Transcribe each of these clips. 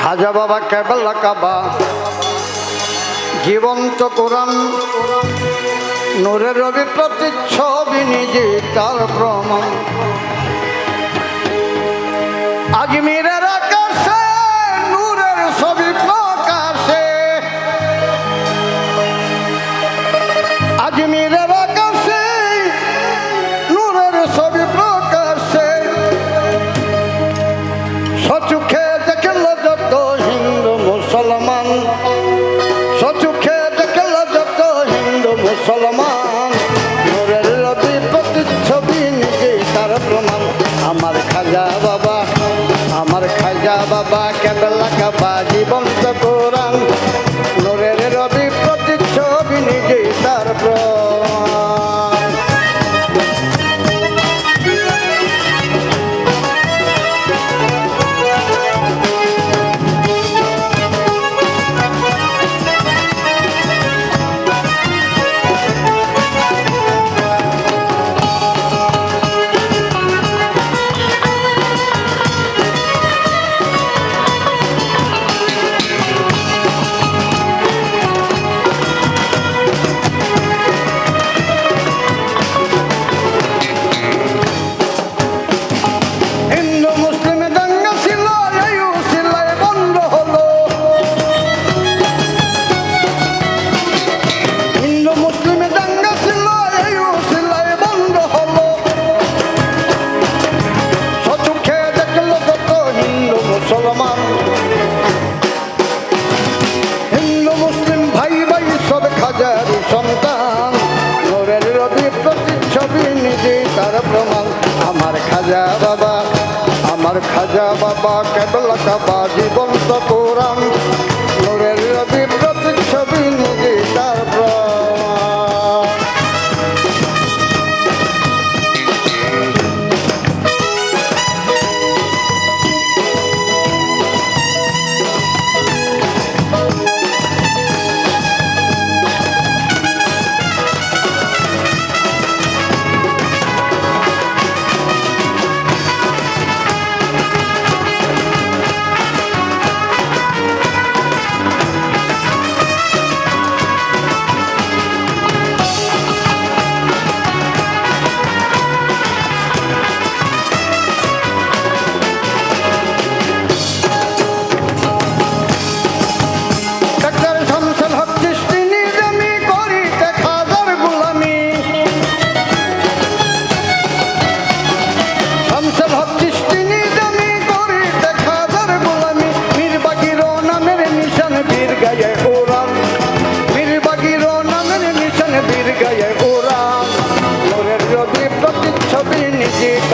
খাজা বাবা কেবলা কাবা। জীবন্ত কোরআন, নূরের রবি প্রতিচ্ছবি নিজে তার ভ্রমণ আজমিরের আকাশে নূরের ছবি আমার খাজা বাবা আমার খাজা বাবা কেবলা কাবা জীবন্ত কোরআন। খাজা বাবা কেবলা কাবা জীবন্ত কোরআন।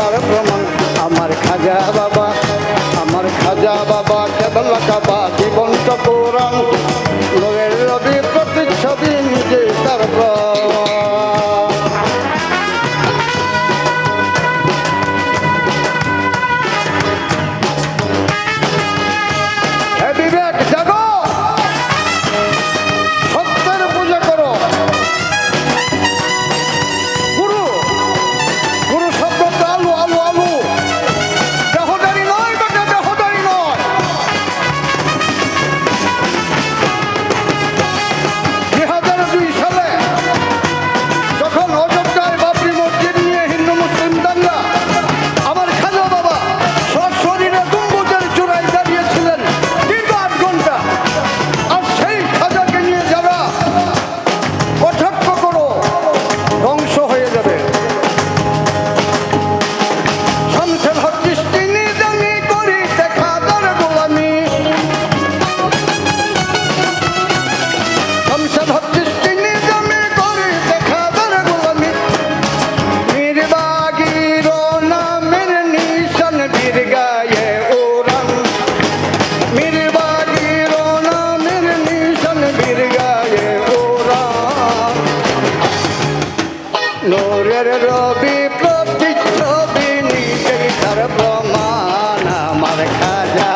তার প্রমাণ। আমার খাজা বাবা আমার খাজা বাবা কেবল কাবা জীবন আমার খাজা